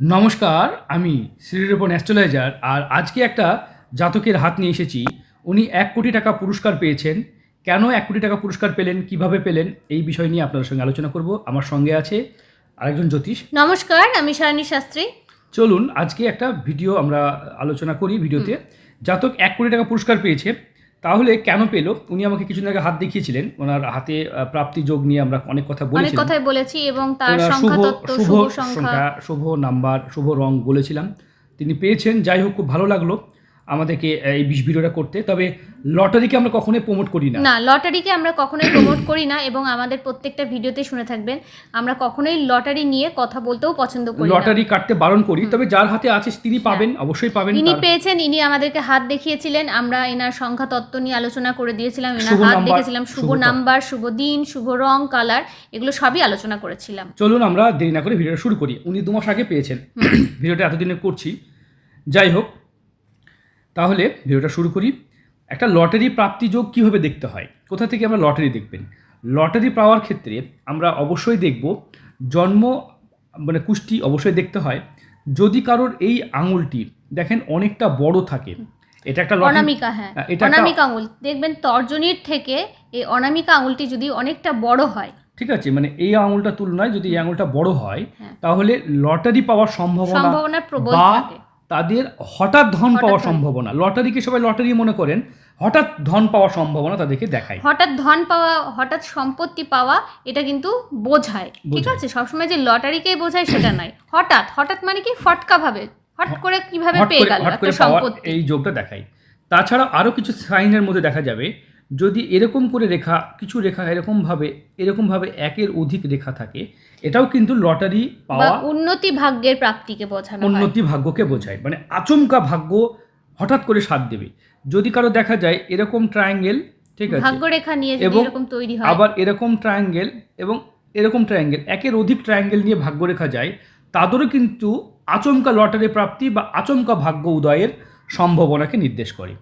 নমস্কার আমি শ্রীরূপন অ্যাস্ট্রোলজার আর আজকে একটা জাতকের হাত নিয়ে এসেছি। উনি এক কোটি টাকা পুরস্কার পেয়েছেন। কেন এক কোটি টাকা পুরস্কার পেলেন কীভাবে পেলেন এই বিষয় নিয়ে আপনাদের সঙ্গে আলোচনা করব। আমার সঙ্গে আছে আরেকজন জ্যোতিষ। নমস্কার আমি সায়নী শাস্ত্রী। চলুন আজকে একটা ভিডিও আমরা আলোচনা করি ভিডিওতে। জাতক এক কোটি টাকা পুরস্কার পেয়েছে। তাহলে কেন পেল? উনি আমাকে কিছুদিন আগে হাত দেখিয়েছিলেন। ওনার হাতে প্রাপ্তি যোগ নিয়ে আমরা অনেক কথা অনেক কথাই বলেছি এবং তার সংখ্যা শুভ তত্ত্ব শুভ সংখ্যা শুভ নাম্বার শুভ রং বলেছিলাম। তিনি পেয়েছেন যাই হোক খুব ভালো লাগল। আমাদেরকে এই বিশ ভিডিওটা করতে। তবে লটারিকে আমরা কখনোই প্রমোট করি না। না লটারিকে আমরা কখনোই প্রমোট করি না এবং আমাদের প্রত্যেকটা ভিডিওতে শুনে থাকবেন আমরা কখনোই লটারি নিয়ে কথা বলতেও পছন্দ করি লটারি কাটতে বারণ করি তবে যার হাতে আছে তিনি পাবেন অবশ্যই পাবেন ইনি পেয়েছেন ইনি আমাদেরকে হাত দেখিয়েছিলেন আমরা এনার সংখ্যা তত্ত্ব নিয়ে আলোচনা করে দিয়েছিলাম এনার হাত দেখেছিলাম শুভ শুভ নাম্বার শুভ দিন শুভ রং কালার এগুলো সবই আলোচনা করেছিলাম। চলুন আমরা দেরি না করে ভিডিওটা শুরু করি। উনি দু মাস আগে পেয়েছেন। ভিডিওটা এতদিনে করছি। যাই হোক তাহলে ভিডিওটা শুরু করি। একটা লটারি প্রাপ্তি যোগ কীভাবে দেখতে হয়? কোথা থেকে আমরা লটারি দেখবেন? লটারি পাওয়ার ক্ষেত্রে আমরা অবশ্যই দেখব জন্ম মানে কুষ্টি অবশ্যই দেখতে হয়। যদি কারোর এই আঙুলটি দেখেন অনেকটা বড় থাকে এটা একটা অনামিকা হ্যাঁ। হ্যাঁ, এটা অনামিকা আঙুল। দেখবেন তর্জনীর থেকে এই অনামিকা আঙুলটি যদি অনেকটা বড় হয় ঠিক আছে মানে এই আঙুলটা তুলনায় যদি এই আঙুলটা বড় হয় হ্যাঁ। তাহলে লটারি পাওয়ার সম্ভাবনা সম্ভাবনা প্রবল বা থাকে। তাদের হঠাৎ ধন পাওয়া। সম্ভাবনা। লটারিকে সবাই লটারি মনে করেন হঠাৎ ধন পাওয়া সম্ভাবনা তাদেরকে দেখায়। হঠাৎ ধন পাওয়া হঠাৎ সম্পত্তি পাওয়া এটা কিন্তু বোঝায়। ঠিক আছে? সবসময় যে লটারিকেই বোঝায় সেটা নয় হঠাৎ হঠাৎ মানে কি ফটকা ভাবে হট করে কীভাবে পেয়ে গেল একটা সম্পত্তি? এই যোগটা দেখায়। তাছাড়া আরও কিছু সাইনের মধ্যে দেখা যাবে যদি এরকম করে রেখা কিছু রেখা এরকমভাবে এরকমভাবে একের অধিক রেখা থাকে এটাও কিন্তু লটারি পাওয়া উন্নতি ভাগ্যের প্রাপ্তিকে বোঝানো উন্নতি ভাগ্যকে বোঝায়। মানে আচমকা ভাগ্য হঠাৎ করে সাথ দেবে। যদি কারও দেখা যায় এরকম ট্রায়াঙ্গেল ঠিক আছে ভাগ্যরেখা নিয়ে এবং এরকম তৈরি হয়। আবার এরকম ট্রায়াঙ্গেল এবং এরকম ট্রায়াঙ্গেল একের অধিক ট্রায়াঙ্গেল নিয়ে ভাগ্য রেখা যায় তাদেরও কিন্তু আচমকা লটারি প্রাপ্তি বা আচমকা ভাগ্য উদয়ের সম্ভাবনাকে নির্দেশ করে।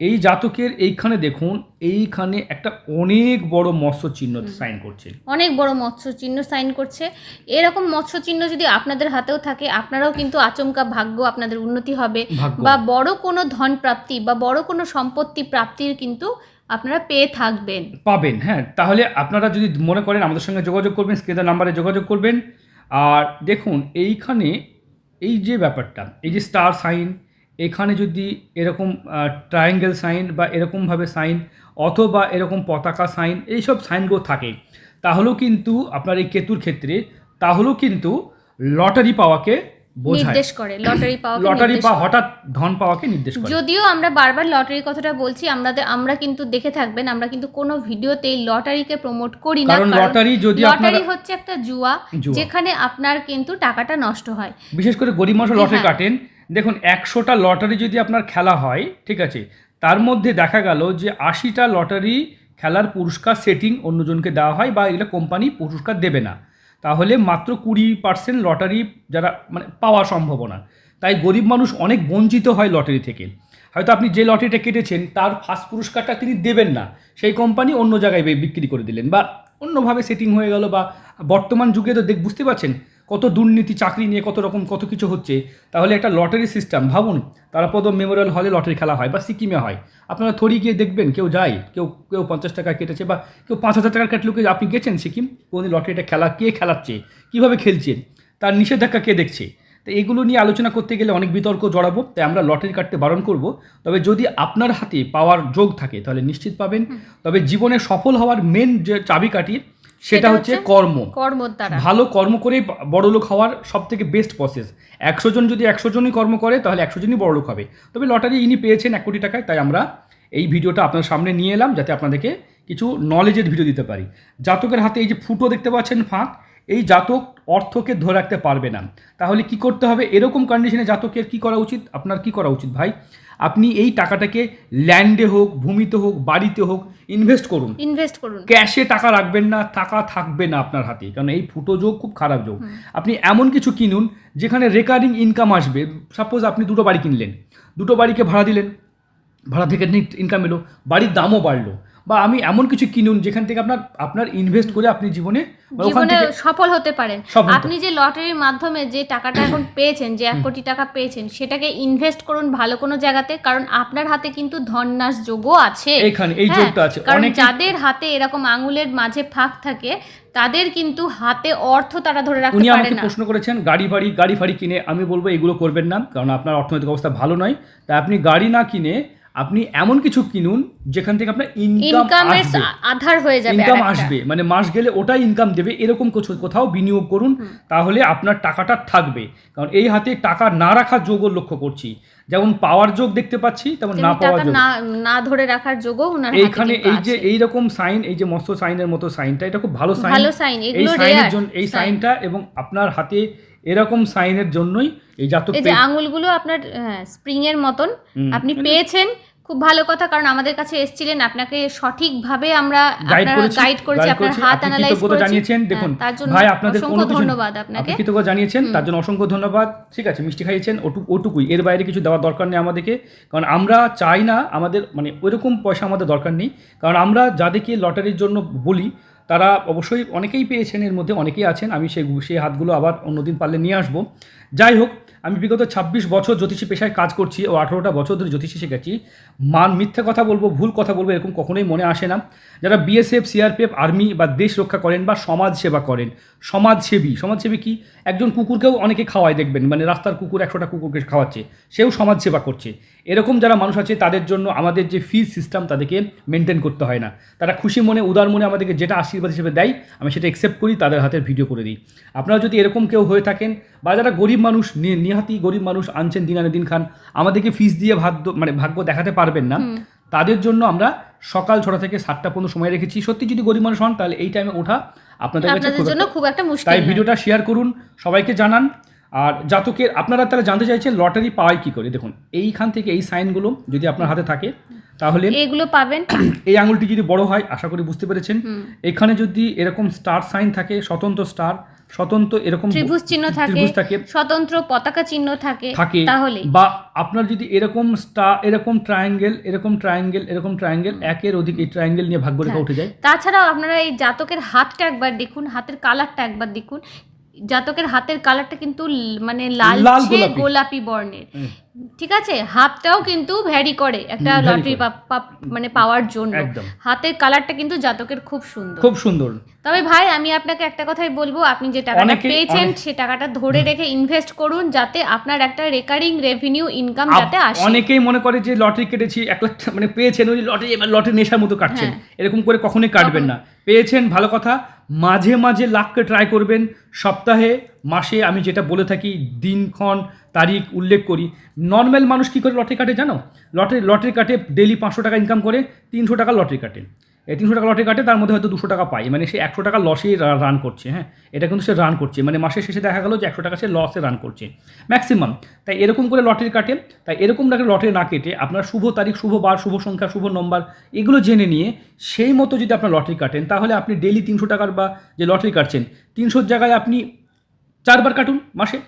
এই জাতকের এইখানে দেখুন এইখানে একটা অনেক বড় মৎস্য চিহ্ন সাইন করছে। অনেক বড় মৎস্য চিহ্ন সাইন করছে। এরকম মৎস্য চিহ্ন যদি আপনাদের হাতেও থাকে আপনারাও কিন্তু আচমকা ভাগ্য আপনাদের উন্নতি হবে। বা বড় কোনো ধন প্রাপ্তি বা বড় কোনো সম্পত্তি প্রাপ্তির কিন্তু আপনারা পেয়ে থাকবেন। পাবেন হ্যাঁ। তাহলে আপনারা যদি মনে করেন আমাদের সঙ্গে যোগাযোগ করবেন স্ক্রিনের নাম্বারে যোগাযোগ করবেন। আর দেখুন এইখানে এই যে ব্যাপারটা এই যে স্টার সাইন এখানে যদি এরকম ট্রায়াঙ্গেল সাইন বা এরকমভাবে সাইন অথবা এরকম পতাকা সাইন এইসব সাইনগুলো থাকে তাহলেও কিন্তু আপনার এই কেতুর ক্ষেত্রে তাহলেও কিন্তু লটারি পাওয়াকে নির্দেশ করে লটারি পাওয়া লটারি বা হঠাৎ ধন পাওয়াকে নির্দেশ করে যদিও আমরা বারবার লটারির কথাটা বলছি আমাদের আমরা কিন্তু দেখে থাকবেন আমরা কিন্তু কোনো ভিডিওতেই লটারিকে প্রমোট করি না কারণ লটারি যদি আপনারা লটারি হচ্ছে একটা জুয়া জুয়া। যেখানে আপনার কিন্তু টাকাটা নষ্ট হয় বিশেষ করে গরিব মানুষ লটারি হ্যাঁ। কাটেন দেখুন, একশোটা লটারি যদি আপনার খেলা হয়, ঠিক আছে, তার মধ্যে দেখা গেল যে আশিটা লটারি খেলার পুরস্কার সেটিং অন্যজনকে দেওয়া হয় বা এগুলো কোম্পানি পুরস্কার দেবে না। তাহলে মাত্র কুড়ি পার্সেন্ট লটারি যারা মানে পাওয়ার সম্ভাবনা তাই গরিব মানুষ অনেক বঞ্চিত হয় লটারি থেকে। হয়তো আপনি যে লটারিটা কেটেছেন, তার ফার্স্ট পুরস্কারটা তিনি দেবেন না। সেই কোম্পানি অন্য জায়গায় বিক্রি করে দিলেন বা অন্যভাবে সেটিং হয়ে গেল বা বর্তমান যুগে তো দেখ, বুঝতে পারছেন? কত দুর্নীতি চাকরি নিয়ে কত রকম কত কিছু হচ্ছে তাহলে একটা লটারি সিস্টেম ভাবুন তারাপদ মেমোরিয়াল হলে লটারি খেলা হয় বা সিকিমে হয়। আপনারা থরি গিয়ে দেখবেন কেউ যায় কেউ কেউ পঞ্চাশ টাকা কেটেছে বা কেউ পাঁচ হাজার টাকার কাটলেও কেউ আপনি গেছেন সিকিম কোন লটারিটা খেলা কে খেলাচ্ছে কীভাবে খেলছে তার নিষেধাজ্ঞা কে দেখছে? তো এগুলো নিয়ে আলোচনা করতে গেলে অনেক বিতর্ক জড়াবো তাই আমরা লটারি কাটতে বারণ করব। তবে যদি আপনার হাতে পাওয়ার যোগ থাকে তাহলে নিশ্চিত পাবেন। তবে জীবনে সফল হওয়ার মেন যে চাবিকাঠি সেটা হচ্ছে কর্ম। কর্ম দ্বারা। ভালো কর্ম করে বড়লোক হওয়ার সব থেকে বেস্ট প্রসেস একশো জন যদি একশো জনই কর্ম করে তাহলে একশো জনই বড়লোক হবে। তবে লটারি ইনি পেয়েছেন এক কোটি টাকায় তাই আমরা এই ভিডিওটা আপনার সামনে নিয়ে এলাম যাতে আপনাদেরকে কিছু নলেজের ভিডিও দিতে পারি। জাতকের হাতে এই যে ফুটো দেখতে পাচ্ছেন ফাঁক এই জাতক অর্থকে ধরে রাখতে পারবে না। তাহলে কি করতে হবে? এরকম কন্ডিশনে জাতকের কি করা উচিত? আপনার কি করা উচিত ভাই? আপনি এই টাকাটাকে ল্যান্ডে হোক ভূমিতে হোক বাড়িতে হোক ইনভেস্ট করুন। ইনভেস্ট করুন। ক্যাশে টাকা রাখবেন না টাকা থাকবে না আপনার হাতে। কারণ এই ফুটো যোগ খুব খারাপ যোগ। আপনি এমন কিছু কিনুন যেখানে রেকারিং ইনকাম আসবে। সাপোজ আপনি দুটো বাড়ি কিনলেন। দুটো বাড়িকে ভাড়া দিলেন। ভাড়া থেকে ইনকাম এলো। বাড়ির দামও বাড়লো। বা আমি এমন কিছু কিনুন যেখান থেকে আপনার আপনার ইনভেস্ট করে আপনি জীবনে জীবনে সফল হতে পারেন। আপনি যে লটারির মাধ্যমে যে টাকাটা এখন পেয়েছেন যে এক কোটি টাকা পেয়েছেন সেটাকে ইনভেস্ট করুন ভালো কোনো জায়গাতে কারণ আপনার হাতে কিন্তু ধননাশ যোগও আছে। এখানে এই হ্যাঁ, যোগটা আছে। কারণ যাদের হাতে এরকম আঙুলের মাঝে ফাঁক থাকে তাদের কিন্তু হাতে অর্থ তারা ধরে রাখতে উনি আমাকে প্রশ্ন করেছেন গাড়ি ফাড়ি গাড়ি ফাড়ি কিনে আমি বলব এগুলো করবেন না কারণ আপনার অর্থনৈতিক অবস্থা ভালো নয়। তাই আপনি গাড়ি না কিনে আপনি এমন কিছু কিনুন যেখান থেকে আপনার ইনকাম আধার হয়ে যাবে ইনকাম আসবে। মানে মাস গেলে ওটাই ইনকাম দেবে এরকম কিছু কোথাও বিনিয়োগ করুন তাহলে আপনার টাকাটা থাকবে। কারণ এই হাতে টাকা না রাখার যোগও লক্ষ্য করছি। যেমন পাওয়ার যোগ দেখতে পাচ্ছি তেমন না পাওয়ার যোগ। না ধরে রাখার যোগও এইখানে এই যে। এই রকম সাইন এই যে মৎস্য সাইনের মতো সাইনটা এটা খুব ভালো সাইন ভালো সাইন এই সাইনের জন্য এই সাইনটা এবং আপনার হাতে এরকম সাইনের জন্যই এই জাতক এই যে আঙুলগুলো আপনার স্প্রিং এর মতন আপনি পেয়েছেন খুব ভালো কথা কারণ আমাদের কাছে এসেছিলেন আপনাকে সঠিকভাবে আমরা গাইড করেছি আপনার হাত অ্যানালাইজ করেছি। জানিয়েছেন হ্যাঁ, দেখুন তার জন্য ভাই আপনাদের কোনো অসংখ্য ধন্যবাদ আপনাকে। কৃতজ্ঞতা জানিয়েছেন তার জন্য অসংখ্য ধন্যবাদ ঠিক আছে মিষ্টি খাইয়েছেন ওটু ওটুকুই এর বাইরে কিছু দেওয়ার দরকার নেই আমাদেরকে কারণ আমরা চাই না আমাদের মানে ওইরকম পয়সা আমাদের দরকার নেই কারণ আমরা যাদেরকে লটারির জন্য বলি তারা অবশ্যই অনেকেই পেয়েছেন এর মধ্যে অনেকেই আছেন আমি সেই সেই হাতগুলো আবার অন্যদিন পারলে নিয়ে আসব। যাই হোক আমি বিগত ছাব্বিশ বছর জ্যোতিষী পেশায় কাজ করছি ও আঠারোটা বছর ধরে জ্যোতিষী শিখেছি। মান মিথ্যে কথা বলব, ভুল কথা বলব, এরকম কখনোই মনে আসে না। যারা বিএসএফ সিআরপিএফ আর্মি বা দেশ রক্ষা করেন বা সমাজ সেবা করেন, সমাজসেবী সমাজসেবী কি? একজন কুকুরকেও অনেকে খাওয়ায় দেখবেন মানে রাস্তার কুকুর একশোটা কুকুরকে খাওয়াচ্ছে, সেও সমাজ সেবা করছে। এরকম যারা মানুষ আছে, তাদের জন্য আমাদের যে ফিজ সিস্টেম তাদেরকে মেনটেন করতে হয় না। তারা খুশি মনে, উদার মনে আমাদেরকে যেটা আশীর্বাদ হিসেবে দেয়, আমি সেটা অ্যাকসেপ্ট করি, তাদের হাতের ভিডিও করে দিই। আপনারা যদি এরকম কেউ হয়ে থাকেন বা যারা গরিব মানুষ নিহাতি গরিব মানুষ আনছেন দিন আনে দিন খান। আমাদেরকে ফিস দিয়ে ভাগ্য মানে ভাগ্য দেখাতে পারবেন না। তাদের জন্য আমরা সকাল ছটা থেকে সাতটা পর্যন্ত সময় রেখেছি। সত্যি যদি গরিব মানুষ হন তাহলে এই টাইমে ওঠা আপনাদের কাছে খুব জন্য একটা- খুব একটা মুশকিল তাই ভিডিওটা শেয়ার করুন সবাইকে জানান। আর জাতকের আপনারা তাহলে জানতে চাইছেন লটারি পাওয়াই কি করে? দেখুন এইখান থেকে এই সাইনগুলো যদি আপনার হাতে থাকে তাহলে এগুলো পাবেন। এই আঙুলটি যদি বড় হয় আশা করি বুঝতে পেরেছেন। এখানে যদি এরকম স্টার সাইন থাকে স্বতন্ত্র স্টার স্বতন্ত্র এরকম ত্রিভুজ চিহ্ন থাকে স্বতন্ত্র পতাকা চিহ্ন থাকে থাকে তাহলে? বা আপনার যদি এরকম স্টার এরকম ট্রায়াঙ্গেল এরকম ট্রায়াঙ্গেল এরকম ট্রায়াঙ্গেল একের অধিক এই ট্রায়াঙ্গেল নিয়ে ভাগ্য রেখা উঠে যায়। তাছাড়াও আপনারা এই জাতকের হাতটা একবার দেখুন হাতের কালারটা একবার দেখুন। জাতকের হাতের কালারটা কিন্তু মানে লাল গোলাপি। বর্ণের। ঠিক আছে? হাতটাও কিন্তু ভ্যারি করে একটা লটারি মানে পাওয়ার জন্য। হাতের কালারটা কিন্তু জাতকের খুব সুন্দর। খুব সুন্দর। তবে ভাই আমি আপনাকে একটা কথাই বলব আপনি যে টাকাটা পেয়েছেন সে টাকাটা ধরে রেখে ইনভেস্ট করুন যাতে আপনার একটা রেকারিং রেভিনিউ ইনকাম যাতে আসে। অনেকেই মনে করে যে লটারি কেটেছি এক লাখ মানে পেয়েছেন ওই লটারি লটারি নেশার মতো কাটছেন। হ্যাঁ। এরকম করে কখনোই কাটবেন না। পেয়েছেন ভালো কথা। মাঝে মাঝে লাখকে ট্রাই করবেন। সপ্তাহে মাসে আমি যেটা বলে থাকি দিনক্ষণ তারিখ উল্লেখ করি। নর্মাল মানুষ কী করে লটারি কাটে জানো? লটারি লটারি কাটে ডেলি পাঁচশো টাকা ইনকাম করে, তিনশো টাকা লটারি কাটে। তিনশো টাকা লটারি কাটে, তার মধ্যে হয়তো দুশো টাকা পায়। মানে সে একশো টাকা লসেই রান করছে হ্যাঁ? এটা কিন্তু সে রান করছে। মানে মাসের শেষে দেখা গেলো যে একশো টাকা সে লসে রান করছে। ম্যাক্সিমাম তাই এরকম করে লটারি কাটে। তাই এরকম টাকা লটারি না কেটে আপনার শুভ তারিখ, শুভ বার, শুভ সংখ্যা, শুভ নম্বর এগুলো জেনে নিয়ে সেই মতো যদি আপনার লটারি কাটেন, তাহলে আপনি ডেলি তিনশো টাকার বা যে লটারি কাটছেন, তিনশোর জায়গায় আপনি চারবার কাটুন মাসে।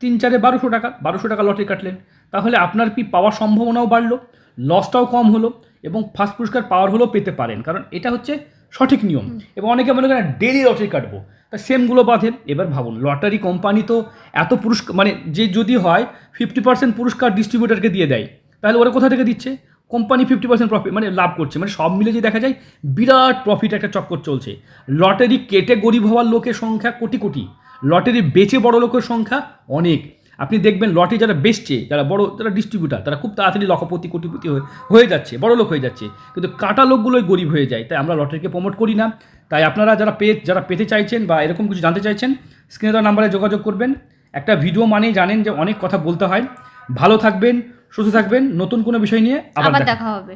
তিন চারে বারোশো টাকা বারোশো টাকা লটারি কাটলেন। তাহলে আপনার কি পাওয়ার সম্ভাবনাও বাড়লো লসটাও কম হলো এবং ফার্স্ট পুরস্কার পাওয়ার হলেও পেতে পারেন। কারণ এটা হচ্ছে সঠিক নিয়ম। এবং অনেকে মনে করেন ডেলি লটারি কাটবো। তা সেমগুলো বাঁধেন। এবার ভাবুন লটারি কোম্পানি তো এত পুরস্কার মানে যে যদি হয় ফিফটি পার্সেন্ট পুরস্কার ডিস্ট্রিবিউটারকে দিয়ে দেয়। তাহলে ওরা কোথা থেকে দিচ্ছে? কোম্পানি ফিফটি পার্সেন্ট প্রফিট মানে লাভ করছে। মানে সব মিলে যে দেখা যায় বিরাট প্রফিট একটা চক্কর চলছে। লটারি কেটে গরিব হওয়ার লোকের সংখ্যা কোটি কোটি। লটারি বেচে বড় লোকের সংখ্যা অনেক। আপনি দেখবেন লটারি যারা বেচছে যারা বড় যারা ডিস্ট্রিবিউটার তারা খুব তাড়াতাড়ি লক্ষপতি কোটিপতি হয়ে যাচ্ছে বড় লোক হয়ে যাচ্ছে। কিন্তু কাটা লোকগুলোই গরিব হয়ে যায় তাই আমরা লটারিকে প্রমোট করি না। তাই আপনারা যারা পে যারা পেতে চাইছেন বা এরকম কিছু জানতে চাইছেন স্ক্রিনে দেওয়া নাম্বারে যোগাযোগ করবেন। একটা ভিডিও মানেই জানেন যে অনেক কথা বলতে হয়। ভালো থাকবেন সুস্থ থাকবেন নতুন কোনো বিষয় নিয়ে আবার দেখা হবে।